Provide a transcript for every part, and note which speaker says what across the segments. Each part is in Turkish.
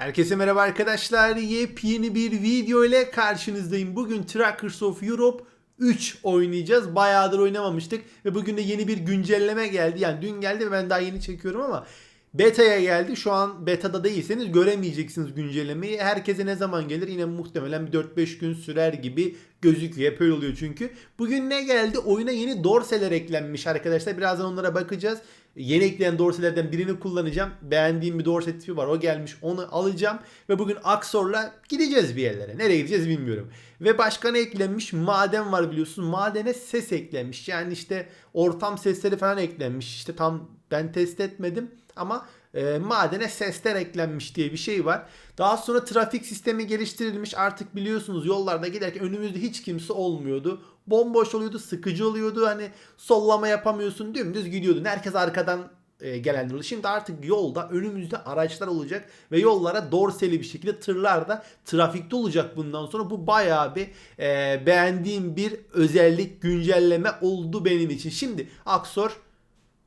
Speaker 1: Herkese merhaba arkadaşlar. Yepyeni bir video ile karşınızdayım. Bugün Trackers of Europe 3 oynayacağız. Bayağıdır oynamamıştık ve bugün de yeni bir güncelleme geldi. Yani dün geldi ve ben daha yeni çekiyorum ama beta'ya geldi. Şu an beta'da değilseniz göremeyeceksiniz güncellemeyi. Herkese ne zaman gelir? Yine muhtemelen bir 4-5 gün sürer gibi gözüküyor. Hep öyle oluyor çünkü. Bugün ne geldi? Oyuna yeni dorseler eklenmiş arkadaşlar. Birazdan onlara bakacağız. Yeni eklenen dorselerden birini kullanacağım. Beğendiğim bir dorse tipi var. O gelmiş. Onu alacağım. Ve bugün Aksor'la gideceğiz bir yerlere. Nereye gideceğiz bilmiyorum. Ve başka ne eklenmiş? Maden var biliyorsun. Madene ses eklenmiş. Yani işte ortam sesleri falan eklenmiş. İşte tam ben test etmedim. Ama e, madene sesler eklenmiş diye bir şey var. Daha sonra trafik sistemi geliştirilmiş. Artık biliyorsunuz yollarda giderken önümüzde hiç kimse olmuyordu. Bomboş oluyordu, sıkıcı oluyordu. Hani sollama yapamıyorsun, dümdüz gidiyordun. Herkes arkadan e, gelenler oldu. Şimdi artık yolda önümüzde araçlar olacak ve yollara dorseli bir şekilde tırlar da trafikte olacak bundan sonra. Bu bayağı bir e, beğendiğim bir özellik güncelleme oldu benim için. Şimdi Aksor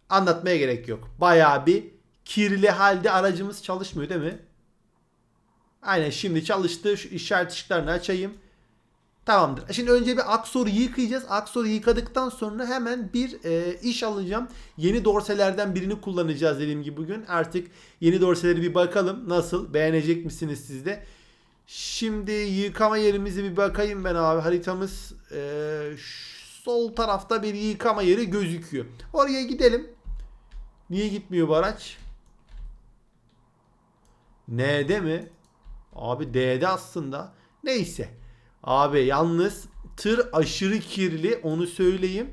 Speaker 1: anlatmaya gerek yok. Bayağı bir kirli halde aracımız çalışmıyor değil mi? Aynen şimdi çalıştı. Şu işaret ışıklarını açayım. Tamamdır. Şimdi önce bir Aksor'u yıkayacağız. Aksor'u yıkadıktan sonra hemen bir e, iş alacağım. Yeni dorselerden birini kullanacağız dediğim gibi bugün. Artık yeni dorseleri bir bakalım. Nasıl? Beğenecek misiniz siz de? Şimdi yıkama yerimizi bir bakayım ben abi. Haritamız e, sol tarafta bir yıkama yeri gözüküyor. Oraya gidelim. Niye gitmiyor bu araç? N'de mi? Abi D'de aslında. Neyse. Abi yalnız tır aşırı kirli onu söyleyeyim.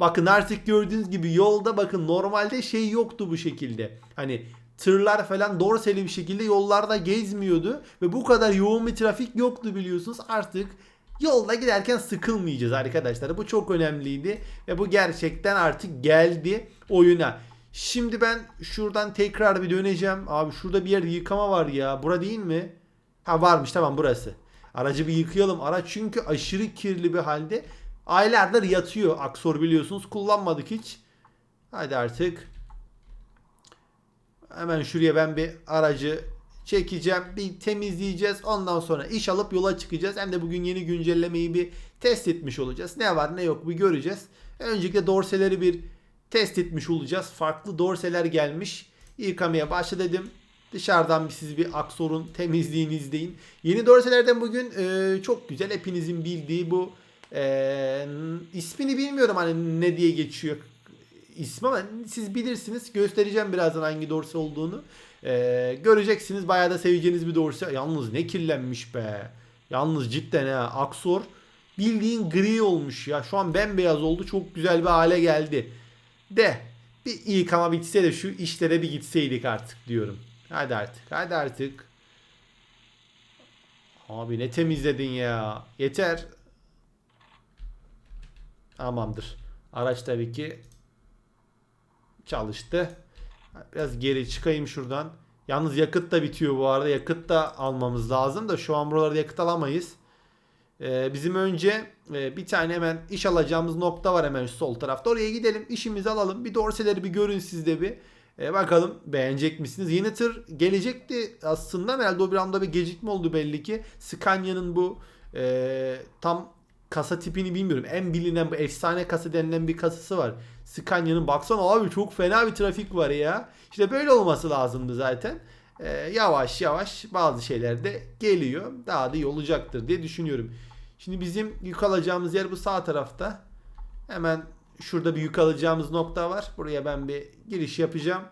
Speaker 1: Bakın artık gördüğünüz gibi yolda bakın normalde şey yoktu bu şekilde. Hani tırlar falan dorseli bir şekilde yollarda gezmiyordu ve bu kadar yoğun bir trafik yoktu biliyorsunuz. Artık yolda giderken sıkılmayacağız arkadaşlar. Bu çok önemliydi ve bu gerçekten artık geldi oyuna. Şimdi ben şuradan tekrar bir döneceğim. Abi şurada bir yerde yıkama var ya. Bura değil mi? Ha varmış tamam burası. Aracı bir yıkayalım. Araç çünkü aşırı kirli bir halde. Aylardır yatıyor. Aksor biliyorsunuz. Kullanmadık hiç. Hadi artık. Hemen şuraya ben bir aracı çekeceğim. Bir temizleyeceğiz. Ondan sonra iş alıp yola çıkacağız. Hem de bugün yeni güncellemeyi bir test etmiş olacağız. Ne var ne yok bir göreceğiz. Öncelikle dorseleri bir test etmiş olacağız. Farklı dorseler gelmiş. Yıkamaya başla dedim. Dışarıdan siz bir Aksor'un temizliğini izleyin. Yeni dorselerden bugün e, çok güzel hepinizin bildiği bu e, ismini bilmiyorum hani ne diye geçiyor ismi ama siz bilirsiniz. Göstereceğim birazdan hangi dorse olduğunu. E, göreceksiniz. Bayağı da seveceğiniz bir dorse. Yalnız ne kirlenmiş be. Yalnız cidden ha Aksor bildiğin gri olmuş ya. Şu an bembeyaz oldu. Çok güzel bir hale geldi. De bir yıkama bitse de şu işlere bir gitseydik artık diyorum. Hadi artık. Hadi artık. Abi ne temizledin ya. Yeter. Tamamdır. Araç tabii ki çalıştı. Biraz geri çıkayım şuradan. Yalnız yakıt da bitiyor bu arada. Yakıt da almamız lazım da şu an buralarda yakıt alamayız. Ee, bizim önce e, bir tane hemen iş alacağımız nokta var hemen sol tarafta. Oraya gidelim, işimizi alalım. Bir dorseleri bir görün siz de bir. E, bakalım beğenecek misiniz? Yeni tır gelecekti aslında herhalde o bir anda bir gecikme oldu belli ki. Scania'nın bu e, tam kasa tipini bilmiyorum. En bilinen bu efsane kasa denilen bir kasası var. Scania'nın baksana abi çok fena bir trafik var ya. İşte böyle olması lazımdı zaten. E, yavaş yavaş bazı şeyler de geliyor. Daha da iyi olacaktır diye düşünüyorum. Şimdi bizim yük alacağımız yer bu sağ tarafta. Hemen şurada bir yük alacağımız nokta var. Buraya ben bir giriş yapacağım.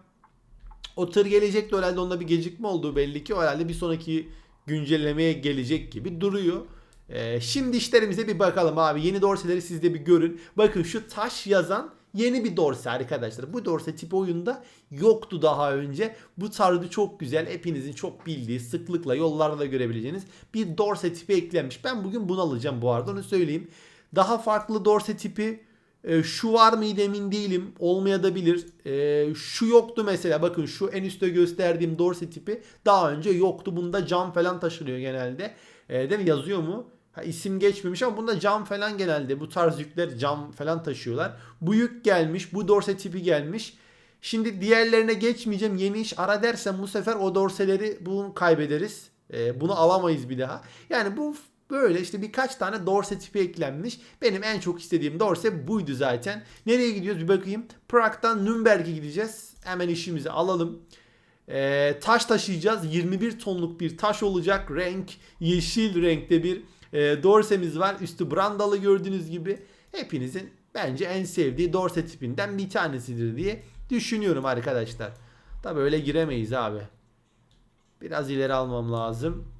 Speaker 1: O tır gelecekti herhalde onda bir gecikme olduğu belli ki. O herhalde bir sonraki güncellemeye gelecek gibi duruyor. Ee, şimdi işlerimize bir bakalım abi. Yeni dorseleri siz de bir görün. Bakın şu taş yazan yeni bir dorse arkadaşlar. Bu dorse tipi oyunda yoktu daha önce. Bu tarzı çok güzel. Hepinizin çok bildiği, sıklıkla yollarda da görebileceğiniz bir dorse tipi eklenmiş. Ben bugün bunu alacağım bu arada onu söyleyeyim. Daha farklı dorse tipi e, şu var mıydı emin değilim. Olmayabilir. E, şu yoktu mesela. Bakın şu en üstte gösterdiğim dorse tipi daha önce yoktu. Bunda cam falan taşınıyor genelde. E, değil mi? Yazıyor mu? Ha, isim geçmemiş ama bunda cam falan genelde. Bu tarz yükler cam falan taşıyorlar. Bu yük gelmiş. Bu dorse tipi gelmiş. Şimdi diğerlerine geçmeyeceğim. Yeni iş ara dersem bu sefer o dorseleri bunu kaybederiz. Ee, bunu alamayız bir daha. Yani bu böyle işte birkaç tane dorse tipi eklenmiş. Benim en çok istediğim dorse buydu zaten. Nereye gidiyoruz bir bakayım. Prag'dan Nürnberg'e gideceğiz. Hemen işimizi alalım. Ee, taş taşıyacağız. 21 tonluk bir taş olacak. Renk yeşil renkte bir e, dorsemiz var. Üstü brandalı gördüğünüz gibi. Hepinizin bence en sevdiği dorse tipinden bir tanesidir diye düşünüyorum arkadaşlar. Tabi öyle giremeyiz abi. Biraz ileri almam lazım.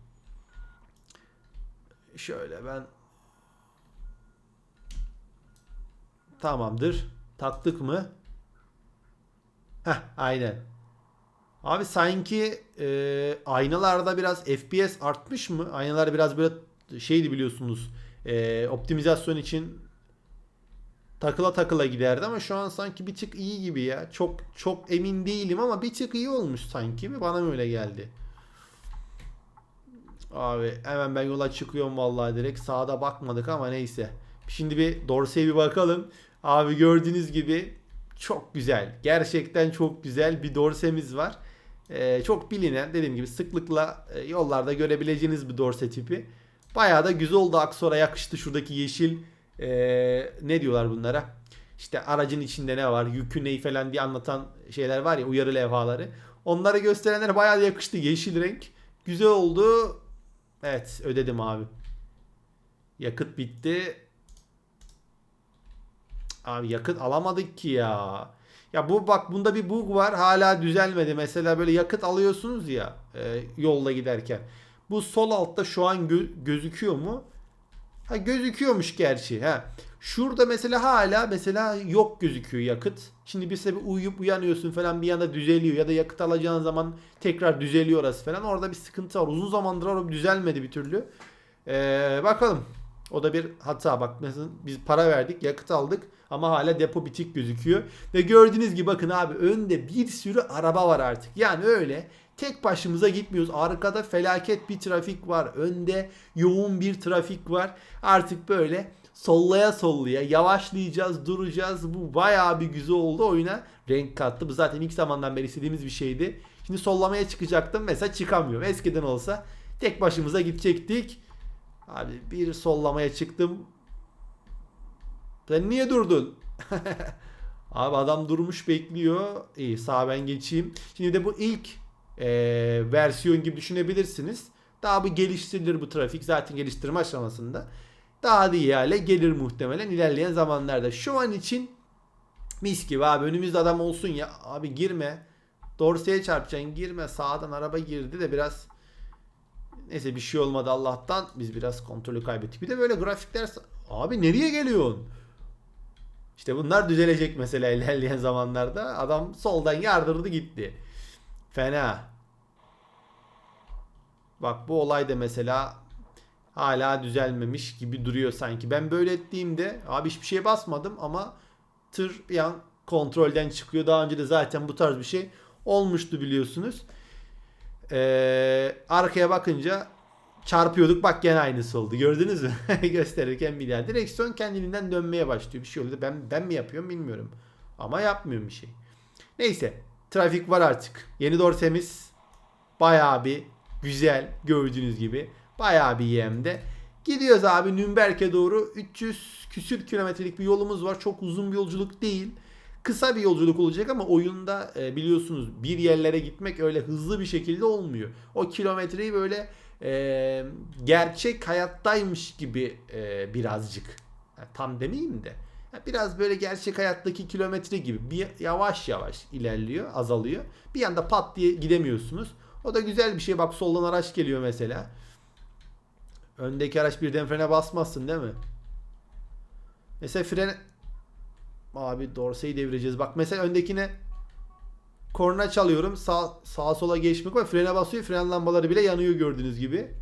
Speaker 1: Şöyle ben Tamamdır. Taktık mı? Heh aynen. Abi sanki e, aynalarda biraz FPS artmış mı? Aynalar biraz böyle şeydi biliyorsunuz. E, optimizasyon için takıla takıla giderdi ama şu an sanki bir tık iyi gibi ya. Çok çok emin değilim ama bir tık iyi olmuş sanki mi? Bana mı öyle geldi? Abi hemen ben yola çıkıyorum vallahi direkt. Sağda bakmadık ama neyse. Şimdi bir Dorsey'e bir bakalım. Abi gördüğünüz gibi çok güzel. Gerçekten çok güzel bir dorsemiz var. Ee, çok bilinen dediğim gibi sıklıkla e, yollarda görebileceğiniz bir dorse tipi. Bayağı da güzel oldu. Aksora yakıştı şuradaki yeşil e, ne diyorlar bunlara? İşte aracın içinde ne var, yükü neyi falan diye anlatan şeyler var ya uyarı levhaları. Onları gösterenlere bayağı da yakıştı yeşil renk. Güzel oldu. Evet ödedim abi. Yakıt bitti. Abi yakıt alamadık ki ya. Ya bu bak bunda bir bug var hala düzelmedi. Mesela böyle yakıt alıyorsunuz ya e, yolda giderken. Bu sol altta şu an gö- gözüküyor mu? Ha gözüküyormuş gerçi. Ha. Şurada mesela hala mesela yok gözüküyor yakıt. Şimdi bir sebebi uyuyup uyanıyorsun falan bir yanda düzeliyor ya da yakıt alacağın zaman tekrar düzeliyor orası falan. Orada bir sıkıntı var. Uzun zamandır o düzelmedi bir türlü. Ee, bakalım. O da bir hata. Bak mesela biz para verdik, yakıt aldık ama hala depo bitik gözüküyor. Ve gördüğünüz gibi bakın abi önde bir sürü araba var artık. Yani öyle tek başımıza gitmiyoruz. Arkada felaket bir trafik var. Önde yoğun bir trafik var. Artık böyle sollaya sollaya yavaşlayacağız, duracağız. Bu bayağı bir güzel oldu oyuna. Renk kattı. Bu zaten ilk zamandan beri istediğimiz bir şeydi. Şimdi sollamaya çıkacaktım. Mesela çıkamıyorum. Eskiden olsa tek başımıza gidecektik. Abi bir sollamaya çıktım. Sen niye durdun? Abi adam durmuş bekliyor. İyi sağ ben geçeyim. Şimdi de bu ilk e, versiyon gibi düşünebilirsiniz. Daha bir geliştirilir bu trafik. Zaten geliştirme aşamasında. Daha da iyi hale gelir muhtemelen ilerleyen zamanlarda. Şu an için mis gibi abi önümüzde adam olsun ya. Abi girme. Dorseye çarpacaksın girme. Sağdan araba girdi de biraz Neyse bir şey olmadı Allah'tan. Biz biraz kontrolü kaybettik. Bir de böyle grafikler... Abi nereye geliyorsun? İşte bunlar düzelecek mesela ilerleyen zamanlarda. Adam soldan yardırdı gitti. Fena. Bak bu olay da mesela hala düzelmemiş gibi duruyor sanki. Ben böyle ettiğimde abi hiçbir şeye basmadım ama tır bir an kontrolden çıkıyor. Daha önce de zaten bu tarz bir şey olmuştu biliyorsunuz. Ee, arkaya bakınca çarpıyorduk bak gene aynısı oldu. Gördünüz mü? Gösterirken bir daha. Direksiyon kendiliğinden dönmeye başlıyor. Bir şey oluyor. Ben, ben mi yapıyorum bilmiyorum. Ama yapmıyorum bir şey. Neyse. Trafik var artık. Yeni dorsemiz bayağı bir güzel gördüğünüz gibi. Bayağı bir yemde. Gidiyoruz abi Nürnberg'e doğru 300 küsür kilometrelik bir yolumuz var. Çok uzun bir yolculuk değil. Kısa bir yolculuk olacak ama oyunda e, biliyorsunuz bir yerlere gitmek öyle hızlı bir şekilde olmuyor. O kilometreyi böyle e, gerçek hayattaymış gibi e, birazcık tam demeyeyim de biraz böyle gerçek hayattaki kilometre gibi bir yavaş yavaş ilerliyor azalıyor. Bir anda pat diye gidemiyorsunuz. O da güzel bir şey. Bak soldan araç geliyor mesela. Öndeki araç birden frene basmazsın değil mi? Mesela fren Abi Dorsey'i devireceğiz. Bak mesela öndekine korna çalıyorum. Sağ, sağa sola geçmek var. Frene basıyor. Fren lambaları bile yanıyor gördüğünüz gibi.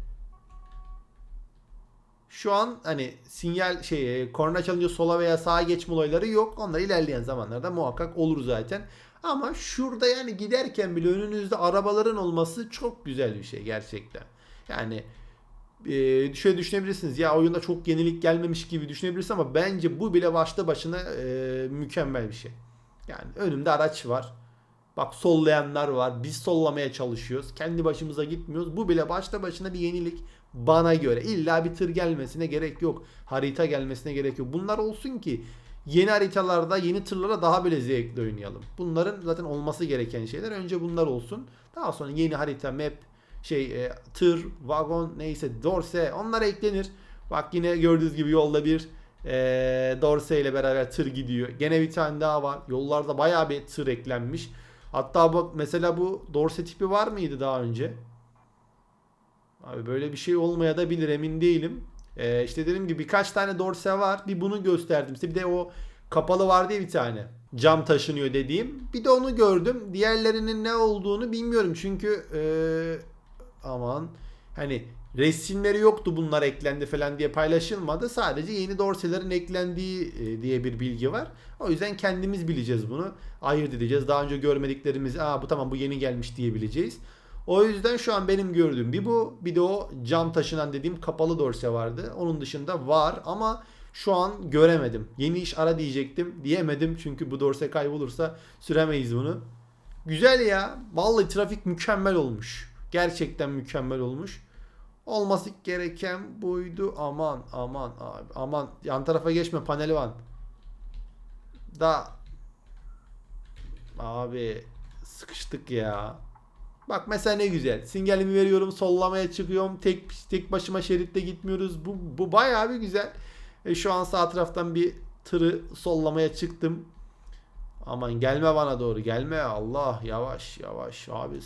Speaker 1: Şu an hani sinyal şey korna çalınca sola veya sağa geçme olayları yok. Onlar ilerleyen zamanlarda muhakkak olur zaten. Ama şurada yani giderken bile önünüzde arabaların olması çok güzel bir şey gerçekten. Yani e, şöyle düşünebilirsiniz ya oyunda çok yenilik gelmemiş gibi düşünebilirsiniz ama bence bu bile başta başına e, mükemmel bir şey. Yani önümde araç var. Bak sollayanlar var. Biz sollamaya çalışıyoruz. Kendi başımıza gitmiyoruz. Bu bile başta başına bir yenilik bana göre. İlla bir tır gelmesine gerek yok. Harita gelmesine gerek yok. Bunlar olsun ki yeni haritalarda, yeni tırlara daha böyle zevkli oynayalım. Bunların zaten olması gereken şeyler. Önce bunlar olsun. Daha sonra yeni harita, map, şey e, tır, vagon neyse dorse onlar eklenir. Bak yine gördüğünüz gibi yolda bir e, dorse ile beraber tır gidiyor. Gene bir tane daha var. Yollarda bayağı bir tır eklenmiş. Hatta bak mesela bu dorse tipi var mıydı daha önce? Abi böyle bir şey olmaya da bilir emin değilim. Ee, işte dediğim gibi birkaç tane dorse var. Bir bunu gösterdim size. Bir de o kapalı vardı ya bir tane. Cam taşınıyor dediğim. Bir de onu gördüm. Diğerlerinin ne olduğunu bilmiyorum. Çünkü ee, aman hani resimleri yoktu bunlar eklendi falan diye paylaşılmadı. Sadece yeni dorselerin eklendiği e, diye bir bilgi var. O yüzden kendimiz bileceğiz bunu. Ayırt edeceğiz. Daha önce görmediklerimiz aa bu tamam bu yeni gelmiş diyebileceğiz. O yüzden şu an benim gördüğüm bir bu. Bir de o cam taşınan dediğim kapalı dorse vardı. Onun dışında var ama şu an göremedim. Yeni iş ara diyecektim. Diyemedim çünkü bu dorse kaybolursa süremeyiz bunu. Güzel ya. Vallahi trafik mükemmel olmuş. Gerçekten mükemmel olmuş. Olması gereken buydu. Aman aman abi. Aman yan tarafa geçme paneli var. Da abi sıkıştık ya. Bak mesela ne güzel. Sinyalimi veriyorum, sollamaya çıkıyorum. Tek tek başıma şeritte gitmiyoruz. Bu bu bayağı bir güzel. E, şu an sağ taraftan bir tırı sollamaya çıktım. Aman gelme bana doğru. Gelme Allah yavaş yavaş abi.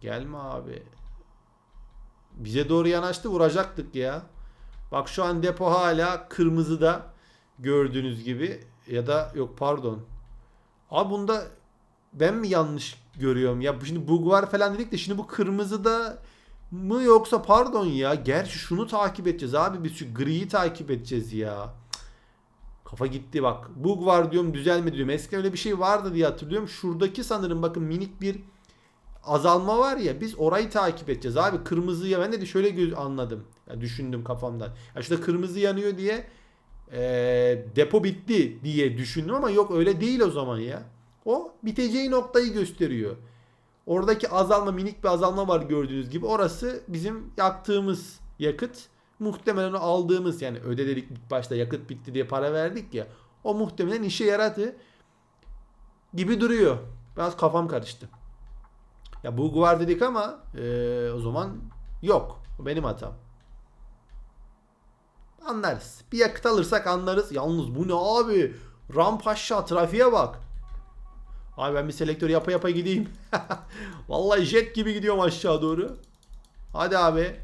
Speaker 1: Gelme abi. Bize doğru yanaştı vuracaktık ya. Bak şu an depo hala kırmızıda gördüğünüz gibi ya da yok pardon. Abi bunda ben mi yanlış görüyorum ya? Şimdi bug var falan dedik de şimdi bu kırmızıda mı yoksa pardon ya. Gerçi şunu takip edeceğiz abi biz şu griyi takip edeceğiz ya. Kafa gitti bak. Bug var diyorum düzelmedi diyorum. Eskiden öyle bir şey vardı diye hatırlıyorum. Şuradaki sanırım bakın minik bir azalma var ya biz orayı takip edeceğiz. Abi kırmızıya ben de şöyle göz anladım. Ya düşündüm kafamdan. Ya şurada kırmızı yanıyor diye e, depo bitti diye düşündüm ama yok öyle değil o zaman ya. O biteceği noktayı gösteriyor. Oradaki azalma minik bir azalma var gördüğünüz gibi. Orası bizim yaktığımız yakıt. Muhtemelen o aldığımız yani ödedik ilk başta yakıt bitti diye para verdik ya o muhtemelen işe yaradı gibi duruyor. Biraz kafam karıştı ya bug var dedik ama e, o zaman yok. Bu benim hatam. Anlarız. Bir yakıt alırsak anlarız. Yalnız bu ne abi? Ramp aşağı trafiğe bak. Abi ben bir selektör yapa yapa gideyim. Vallahi jet gibi gidiyorum aşağı doğru. Hadi abi.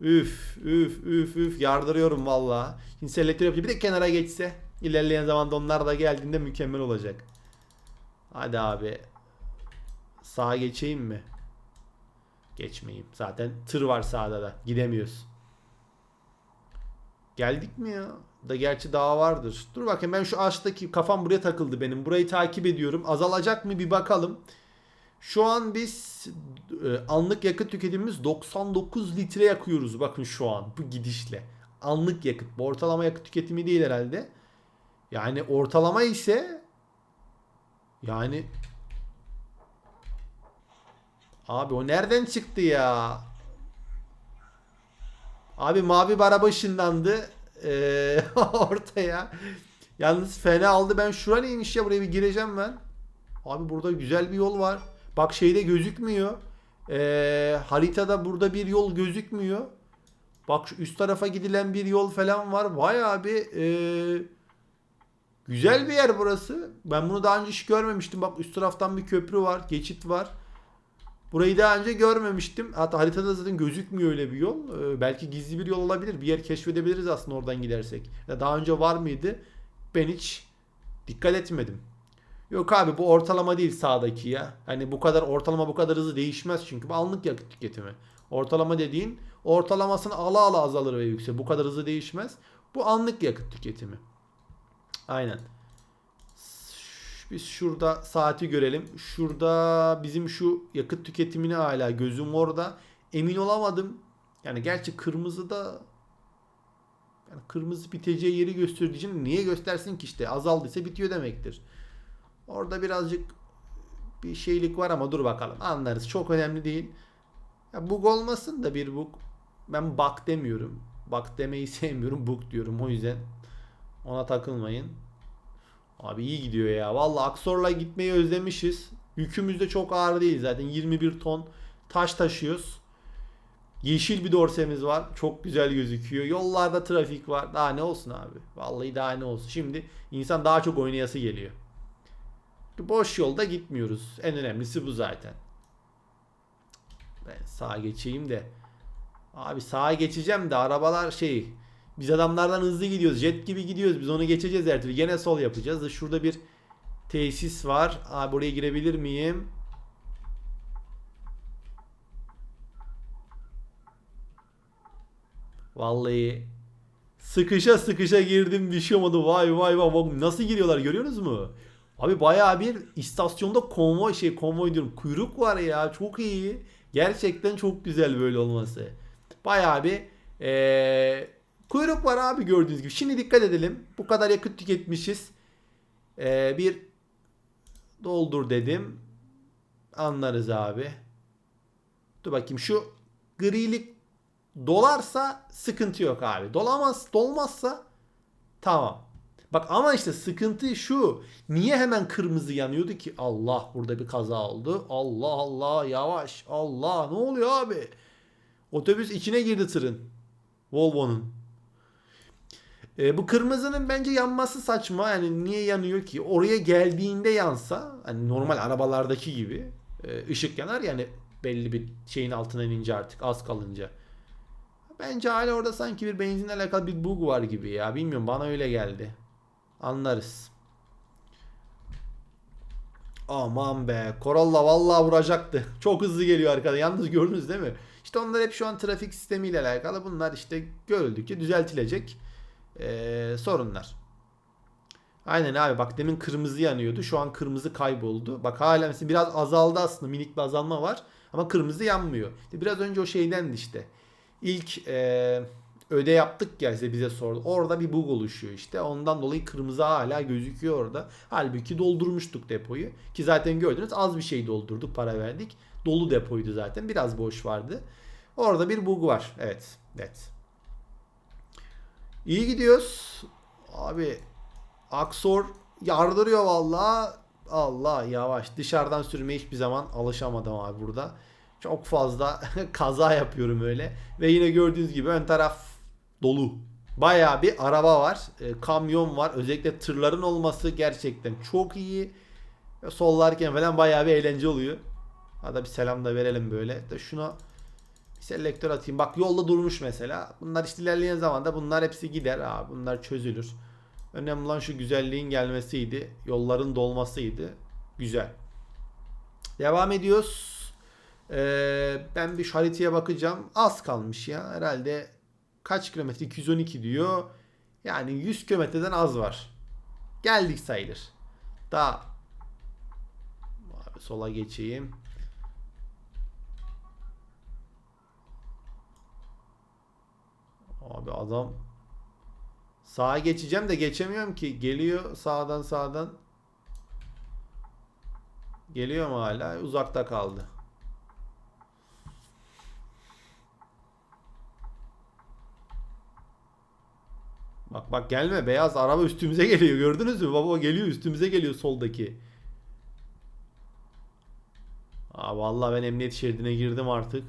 Speaker 1: Üf üf üf üf yardırıyorum valla. Şimdi selektör yapacağım. Bir de kenara geçse. İlerleyen zamanda onlar da geldiğinde mükemmel olacak. Hadi abi. Sağa geçeyim mi? Geçmeyeyim. Zaten tır var sağda da. Gidemiyoruz. Geldik mi ya? Da gerçi daha vardır. Dur bakayım ben şu ağaçtaki kafam buraya takıldı benim. Burayı takip ediyorum. Azalacak mı bir bakalım. Şu an biz e, anlık yakıt tüketimimiz 99 litre yakıyoruz. Bakın şu an bu gidişle. Anlık yakıt. Bu ortalama yakıt tüketimi değil herhalde. Yani ortalama ise yani Abi o nereden çıktı ya? Abi mavi bir araba ışınlandı. Ee, ortaya. Yalnız fena aldı. Ben şuraya iniş ya buraya bir gireceğim ben. Abi burada güzel bir yol var. Bak şeyde gözükmüyor. Ee, haritada burada bir yol gözükmüyor. Bak şu üst tarafa gidilen bir yol falan var. Vay abi. Ee, güzel bir yer burası. Ben bunu daha önce hiç görmemiştim. Bak üst taraftan bir köprü var. Geçit var. Burayı daha önce görmemiştim. Hatta haritada zaten gözükmüyor öyle bir yol. Ee, belki gizli bir yol olabilir. Bir yer keşfedebiliriz aslında oradan gidersek. Ya daha önce var mıydı? Ben hiç dikkat etmedim. Yok abi bu ortalama değil sağdaki ya. Hani bu kadar ortalama bu kadar hızlı değişmez çünkü bu anlık yakıt tüketimi. Ortalama dediğin ortalamasını ala ala azalır ve yüksek. Bu kadar hızlı değişmez. Bu anlık yakıt tüketimi. Aynen. Biz şurada saati görelim. Şurada bizim şu yakıt tüketimini hala gözüm orada. Emin olamadım. Yani gerçi kırmızı da yani kırmızı biteceği yeri gösterdiği için niye göstersin ki işte azaldıysa bitiyor demektir. Orada birazcık bir şeylik var ama dur bakalım anlarız. Çok önemli değil. Ya bug olmasın da bir bug. Ben bug demiyorum. Bug demeyi sevmiyorum. Bug diyorum. O yüzden ona takılmayın. Abi iyi gidiyor ya. Vallahi Aksor'la gitmeyi özlemişiz. Yükümüz de çok ağır değil zaten. 21 ton taş taşıyoruz. Yeşil bir dorsemiz var. Çok güzel gözüküyor. Yollarda trafik var. Daha ne olsun abi. Vallahi daha ne olsun. Şimdi insan daha çok oynayası geliyor. Boş yolda gitmiyoruz. En önemlisi bu zaten. Ben sağa geçeyim de. Abi sağa geçeceğim de arabalar şey. Biz adamlardan hızlı gidiyoruz. Jet gibi gidiyoruz. Biz onu geçeceğiz her türlü. Gene sol yapacağız. Şurada bir tesis var. Abi buraya girebilir miyim? Vallahi sıkışa sıkışa girdim bir şey olmadı. Vay vay vay. Nasıl giriyorlar görüyorsunuz mu? Abi bayağı bir istasyonda konvoy şey konvoy diyorum. Kuyruk var ya. Çok iyi. Gerçekten çok güzel böyle olması. Bayağı bir ee, kuyruk var abi gördüğünüz gibi. Şimdi dikkat edelim. Bu kadar yakıt tüketmişiz. Ee, bir doldur dedim. Anlarız abi. Dur bakayım şu grilik dolarsa sıkıntı yok abi. Dolamaz, dolmazsa tamam. Bak ama işte sıkıntı şu. Niye hemen kırmızı yanıyordu ki? Allah burada bir kaza oldu. Allah Allah yavaş. Allah ne oluyor abi? Otobüs içine girdi tırın. Volvo'nun. E, bu kırmızının bence yanması saçma. Yani niye yanıyor ki? Oraya geldiğinde yansa hani normal arabalardaki gibi e, ışık yanar yani belli bir şeyin altına inince artık az kalınca. Bence hala orada sanki bir benzinle alakalı bir bug var gibi ya. Bilmiyorum bana öyle geldi. Anlarız. Aman be. Corolla vallahi vuracaktı. Çok hızlı geliyor arkada. Yalnız gördünüz değil mi? İşte onlar hep şu an trafik sistemiyle alakalı. Bunlar işte görüldükçe düzeltilecek ee, sorunlar. Aynen abi bak demin kırmızı yanıyordu. Şu an kırmızı kayboldu. Bak hala mesela biraz azaldı aslında. Minik bir azalma var. Ama kırmızı yanmıyor. İşte biraz önce o şeydendi işte. İlk e, öde yaptık ya size bize sordu. Orada bir bug oluşuyor işte. Ondan dolayı kırmızı hala gözüküyor orada. Halbuki doldurmuştuk depoyu. Ki zaten gördünüz az bir şey doldurduk para verdik. Dolu depoydu zaten. Biraz boş vardı. Orada bir bug var. Evet. Evet. İyi gidiyoruz. Abi Aksor yardırıyor valla. Allah yavaş. Dışarıdan sürmeye hiçbir zaman alışamadım abi burada. Çok fazla kaza yapıyorum öyle. Ve yine gördüğünüz gibi ön taraf dolu. Bayağı bir araba var. E, kamyon var. Özellikle tırların olması gerçekten çok iyi. Sollarken falan bayağı bir eğlence oluyor. Hadi bir selam da verelim böyle. De şuna selektör atayım. Bak yolda durmuş mesela. Bunlar işte ilerleyen zamanda bunlar hepsi gider. Aa, bunlar çözülür. Önemli olan şu güzelliğin gelmesiydi. Yolların dolmasıydı. Güzel. Devam ediyoruz. Ee, ben bir haritaya bakacağım. Az kalmış ya. Herhalde kaç kilometre? 212 diyor. Yani 100 kilometreden az var. Geldik sayılır. Daha Abi sola geçeyim. Abi adam sağa geçeceğim de geçemiyorum ki. Geliyor sağdan sağdan. Geliyor mu hala? Uzakta kaldı. Bak bak gelme beyaz araba üstümüze geliyor gördünüz mü? Baba geliyor üstümüze geliyor soldaki. Aa, vallahi ben emniyet şeridine girdim artık.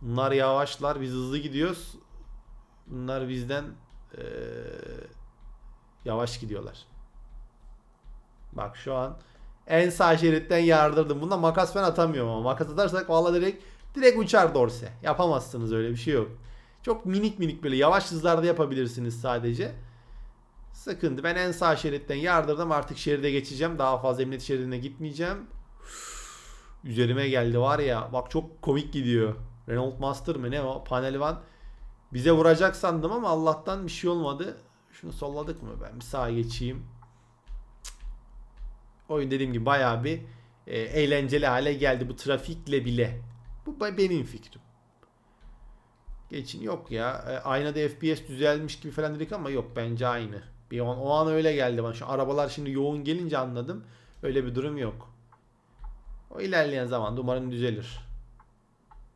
Speaker 1: Bunlar yavaşlar biz hızlı gidiyoruz. Bunlar bizden ee, yavaş gidiyorlar. Bak şu an en sağ şeritten yardırdım. Bunda makas ben atamıyorum ama makas atarsak vallahi direkt direkt uçar dorse. Yapamazsınız öyle bir şey yok. Çok minik minik böyle yavaş hızlarda yapabilirsiniz sadece. Sıkıntı. Ben en sağ şeritten yardırdım. Artık şeride geçeceğim. Daha fazla emniyet şeridine gitmeyeceğim. Üzerime geldi var ya. Bak çok komik gidiyor. Renault Master mı ne o? Panel Van. Bize vuracak sandım ama Allah'tan bir şey olmadı. Şunu solladık mı? Ben bir sağa geçeyim. Oyun dediğim gibi bayağı bir e, eğlenceli hale geldi bu trafikle bile. Bu benim fikrim. Geçin yok ya. E, aynada FPS düzelmiş gibi falan dedik ama yok bence aynı. Bir an, o an öyle geldi bana. Şu arabalar şimdi yoğun gelince anladım. Öyle bir durum yok. O ilerleyen zamanda umarım düzelir.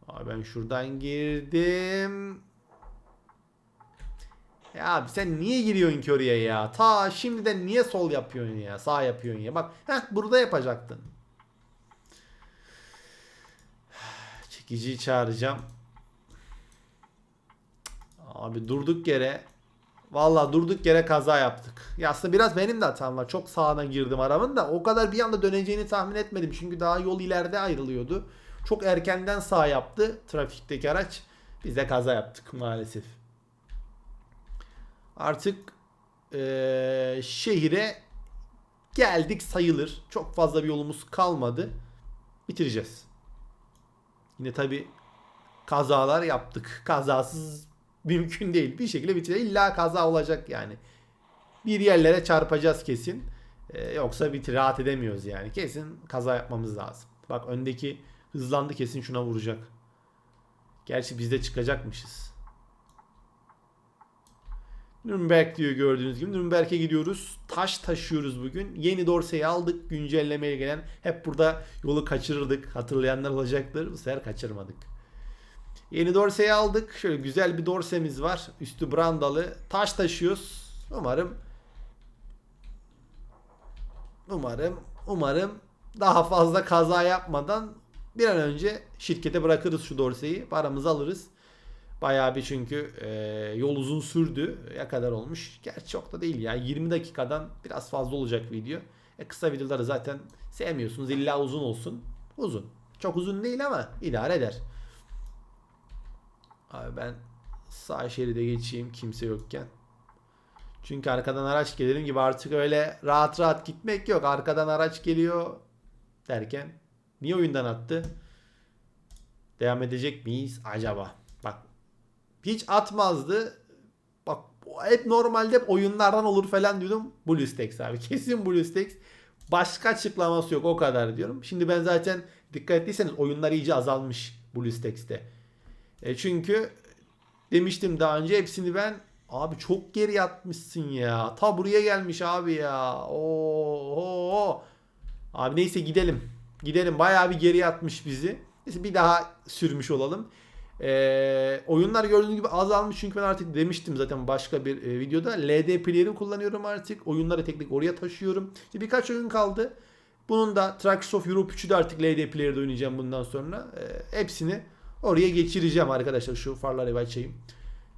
Speaker 1: Abi ben şuradan girdim. Ya abi sen niye giriyorsun ki oraya ya? Ta şimdiden niye sol yapıyorsun ya? Sağ yapıyorsun ya. Bak heh burada yapacaktın. Çekiciyi çağıracağım. Abi durduk yere Vallahi durduk yere kaza yaptık. Ya aslında biraz benim de hatam var. Çok sağına girdim arabanın da o kadar bir anda döneceğini tahmin etmedim. Çünkü daha yol ileride ayrılıyordu. Çok erkenden sağ yaptı trafikteki araç. Biz de kaza yaptık maalesef. Artık eee, şehire geldik sayılır. Çok fazla bir yolumuz kalmadı. Bitireceğiz. Yine tabi kazalar yaptık. Kazasız mümkün değil. Bir şekilde bitireceğiz. İlla kaza olacak yani. Bir yerlere çarpacağız kesin. Ee, yoksa bitir rahat edemiyoruz yani. Kesin kaza yapmamız lazım. Bak öndeki hızlandı kesin şuna vuracak. Gerçi biz de çıkacakmışız. Nürnberg diyor gördüğünüz gibi. Nürnberg'e gidiyoruz. Taş taşıyoruz bugün. Yeni Dorsey'i aldık. Güncellemeye gelen. Hep burada yolu kaçırırdık. Hatırlayanlar olacaktır. Bu sefer kaçırmadık. Yeni Dorsey'i aldık. Şöyle güzel bir dorsemiz var. Üstü brandalı. Taş taşıyoruz. Umarım umarım umarım daha fazla kaza yapmadan bir an önce şirkete bırakırız şu dorseyi. Paramızı alırız. Bayağı bir çünkü e, yol uzun sürdü. Ya kadar olmuş. Gerçi çok da değil ya. 20 dakikadan biraz fazla olacak video. E, kısa videoları zaten sevmiyorsunuz. İlla uzun olsun. Uzun. Çok uzun değil ama idare eder. Abi ben sağ şeride geçeyim kimse yokken. Çünkü arkadan araç gelirim gibi artık öyle rahat rahat gitmek yok. Arkadan araç geliyor derken niye oyundan attı? Devam edecek miyiz acaba? Hiç atmazdı. Bak hep normalde hep oyunlardan olur falan diyordum. BlueStacks abi. Kesin BlueStacks. Başka açıklaması yok o kadar diyorum. Şimdi ben zaten dikkat ettiyseniz oyunlar iyice azalmış BlueStacks'te. E çünkü demiştim daha önce hepsini ben abi çok geri yatmışsın ya. Ta buraya gelmiş abi ya. Oo. Abi neyse gidelim. Gidelim. Bayağı bir geri yatmış bizi. Neyse bir daha sürmüş olalım. Ee, oyunlar gördüğünüz gibi azalmış çünkü ben artık demiştim zaten başka bir e, videoda. LD Player'ı kullanıyorum artık. Oyunları tek tek oraya taşıyorum. İşte birkaç oyun kaldı. Bunun da Trucks of Europe 3'ü de artık LD Player'da oynayacağım bundan sonra. Ee, hepsini oraya geçireceğim arkadaşlar. Şu farları açayım.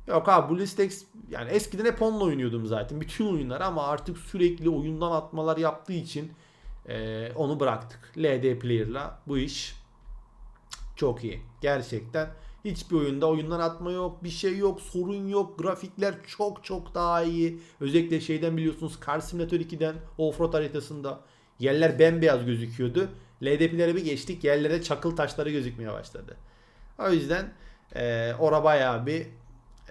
Speaker 1: Yok abi BlueStacks yani eskiden hep onunla oynuyordum zaten. Bütün oyunlar ama artık sürekli oyundan atmalar yaptığı için e, onu bıraktık. LD Player'la bu iş çok iyi. Gerçekten hiçbir oyunda oyundan atma yok, bir şey yok, sorun yok. Grafikler çok çok daha iyi. Özellikle şeyden biliyorsunuz Car Simulator 2'den Offroad haritasında yerler bembeyaz gözüküyordu. LD Player'e bir geçtik yerlere çakıl taşları gözükmeye başladı. O yüzden e, ora bayağı bir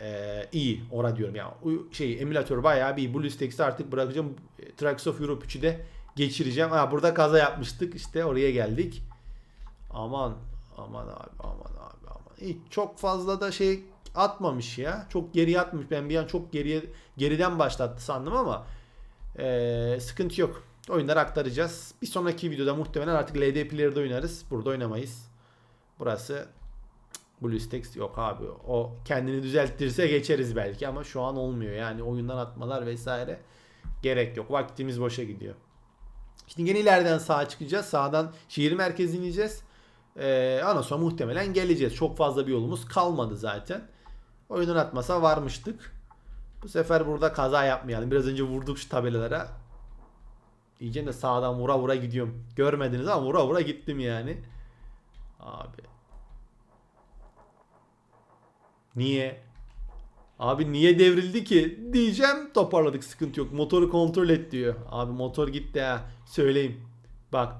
Speaker 1: e, iyi. Ora diyorum ya. Yani. Şey emülatör bayağı bir iyi. BlueStacks'i artık bırakacağım. Trucks of Europe 3'ü de geçireceğim. Ha burada kaza yapmıştık. İşte oraya geldik. Aman aman abi aman abi. Hiç çok fazla da şey atmamış ya. Çok geri atmış. Ben bir an çok geriye geriden başlattı sandım ama e, sıkıntı yok. Oyunları aktaracağız. Bir sonraki videoda muhtemelen artık LD Player'da oynarız. Burada oynamayız. Burası BlueStacks yok abi. O kendini düzelttirse geçeriz belki ama şu an olmuyor. Yani oyundan atmalar vesaire gerek yok. Vaktimiz boşa gidiyor. Şimdi yine ileriden sağa çıkacağız. Sağdan şehir merkezine ineceğiz. Ee, sonra muhtemelen geleceğiz. Çok fazla bir yolumuz kalmadı zaten. Oyundan atmasa varmıştık. Bu sefer burada kaza yapmayalım. Biraz önce vurduk şu tabelalara. İyice de sağdan vura vura gidiyorum. Görmediniz ama vura vura gittim yani. Abi Niye? Abi niye devrildi ki? Diyeceğim toparladık sıkıntı yok. Motoru kontrol et diyor. Abi motor gitti ha. Söyleyeyim. Bak.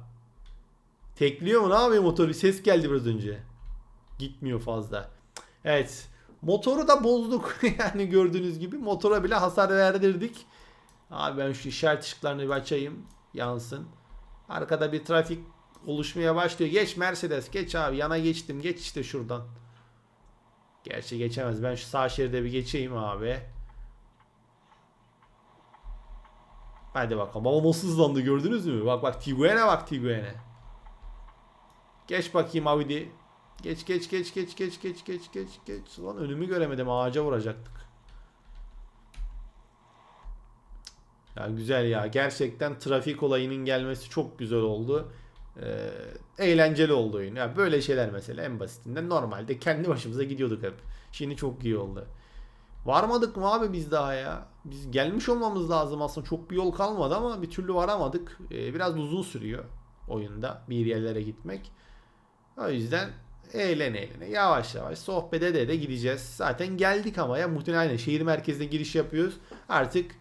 Speaker 1: Tekliyor mu ne yapıyor motor? Bir ses geldi biraz önce. Gitmiyor fazla. Evet. Motoru da bozduk. yani gördüğünüz gibi. Motora bile hasar verdirdik. Abi ben şu işaret ışıklarını bir açayım. Yansın. Arkada bir trafik oluşmaya başlıyor. Geç Mercedes. Geç abi. Yana geçtim. Geç işte şuradan. Gerçi geçemez. Ben şu sağ şeride bir geçeyim abi. Hadi bakalım. Nasıl hızlandı gördünüz mü? Bak bak Tiguan'e bak Tiguan'e. Geç bakayım Audi. Geç geç geç geç geç geç geç geç geç. Lan önümü göremedim ağaca vuracaktık. Ya güzel ya. Gerçekten trafik olayının gelmesi çok güzel oldu. Ee, eğlenceli oldu oyun. Ya böyle şeyler mesela en basitinden normalde kendi başımıza gidiyorduk hep. Şimdi çok iyi oldu. Varmadık mı abi biz daha ya? Biz gelmiş olmamız lazım aslında. Çok bir yol kalmadı ama bir türlü varamadık. Ee, biraz uzun sürüyor oyunda bir yerlere gitmek. O yüzden eğlen eğlene yavaş yavaş sohbet ede de gideceğiz. Zaten geldik ama ya muhtemelen şehir merkezine giriş yapıyoruz. Artık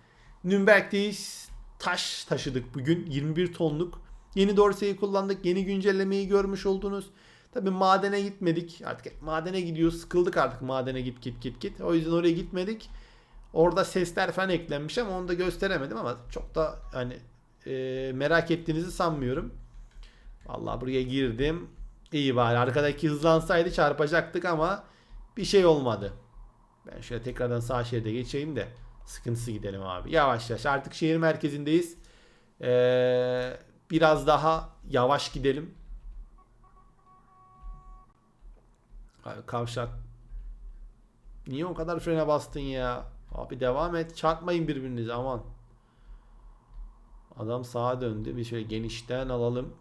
Speaker 1: Nürnberg'deyiz. Taş taşıdık bugün 21 tonluk. Yeni dorseyi kullandık. Yeni güncellemeyi görmüş oldunuz. Tabi madene gitmedik. Artık madene gidiyoruz. Sıkıldık artık madene git git git git. O yüzden oraya gitmedik. Orada sesler falan eklenmiş ama onu da gösteremedim ama çok da hani e, merak ettiğinizi sanmıyorum. Vallahi buraya girdim. İyi bari arkadaki hızlansaydı çarpacaktık ama bir şey olmadı. Ben şöyle tekrardan sağ şeride geçeyim de sıkıntısı gidelim abi. Yavaş yavaş artık şehir merkezindeyiz. Ee, biraz daha yavaş gidelim. Kavşak. Niye o kadar frene bastın ya? Abi devam et. Çarpmayın birbirinize aman. Adam sağa döndü. Bir şöyle genişten alalım.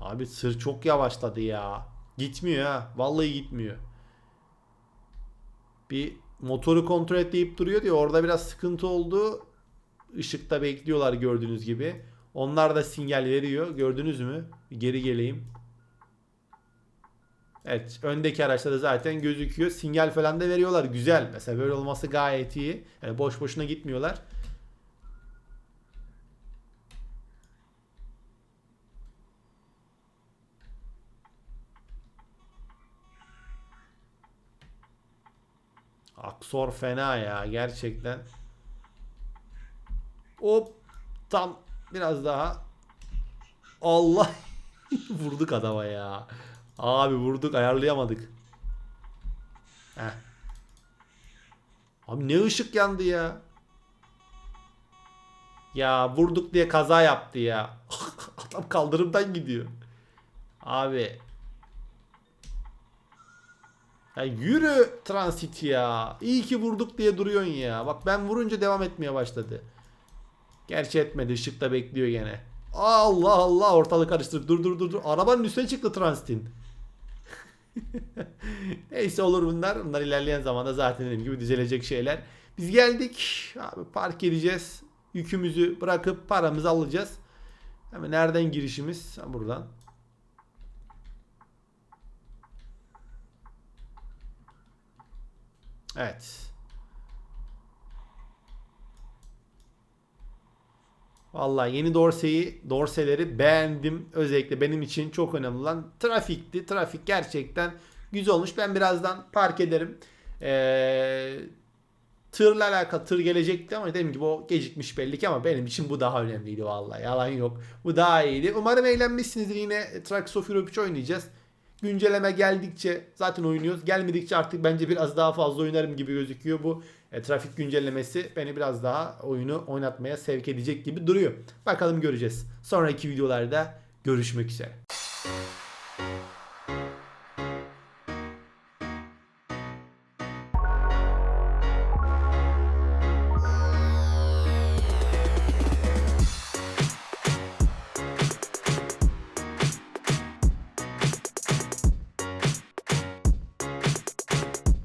Speaker 1: Abi sır çok yavaşladı ya. Gitmiyor ha. Vallahi gitmiyor. Bir motoru kontrol et deyip duruyor diye orada biraz sıkıntı oldu. Işıkta bekliyorlar gördüğünüz gibi. Onlar da sinyal veriyor. Gördünüz mü? Geri geleyim. Evet öndeki araçta da zaten gözüküyor. Sinyal falan da veriyorlar. Güzel. Mesela böyle olması gayet iyi. Yani boş boşuna gitmiyorlar. Aksor fena ya gerçekten. Hop tam biraz daha. Allah vurduk adama ya. Abi vurduk ayarlayamadık. Heh. Abi ne ışık yandı ya. Ya vurduk diye kaza yaptı ya. Adam kaldırımdan gidiyor. Abi. Ya yürü transit ya. İyi ki vurduk diye duruyorsun ya. Bak ben vurunca devam etmeye başladı. Gerçi etmedi. Işıkta bekliyor gene. Allah Allah ortalık karıştır. Dur dur dur dur. Arabanın üstüne çıktı transitin. Neyse olur bunlar. Bunlar ilerleyen zamanda zaten dediğim gibi düzelecek şeyler. Biz geldik. Abi park edeceğiz. Yükümüzü bırakıp paramızı alacağız. Hemen nereden girişimiz? Buradan. Evet. Vallahi yeni dorseyi, dorseleri beğendim. Özellikle benim için çok önemli olan trafikti. Trafik gerçekten güzel olmuş. Ben birazdan park ederim. Ee, tırla alakalı tır gelecekti ama dediğim gibi o gecikmiş belli ki ama benim için bu daha önemliydi vallahi. Yalan yok. Bu daha iyiydi. Umarım eğlenmişsinizdir. Yine Trucks of Europe 3 oynayacağız. Güncelleme geldikçe zaten oynuyoruz. Gelmedikçe artık bence biraz daha fazla oynarım gibi gözüküyor bu. E, trafik güncellemesi beni biraz daha oyunu oynatmaya sevk edecek gibi duruyor. Bakalım göreceğiz. Sonraki videolarda görüşmek üzere.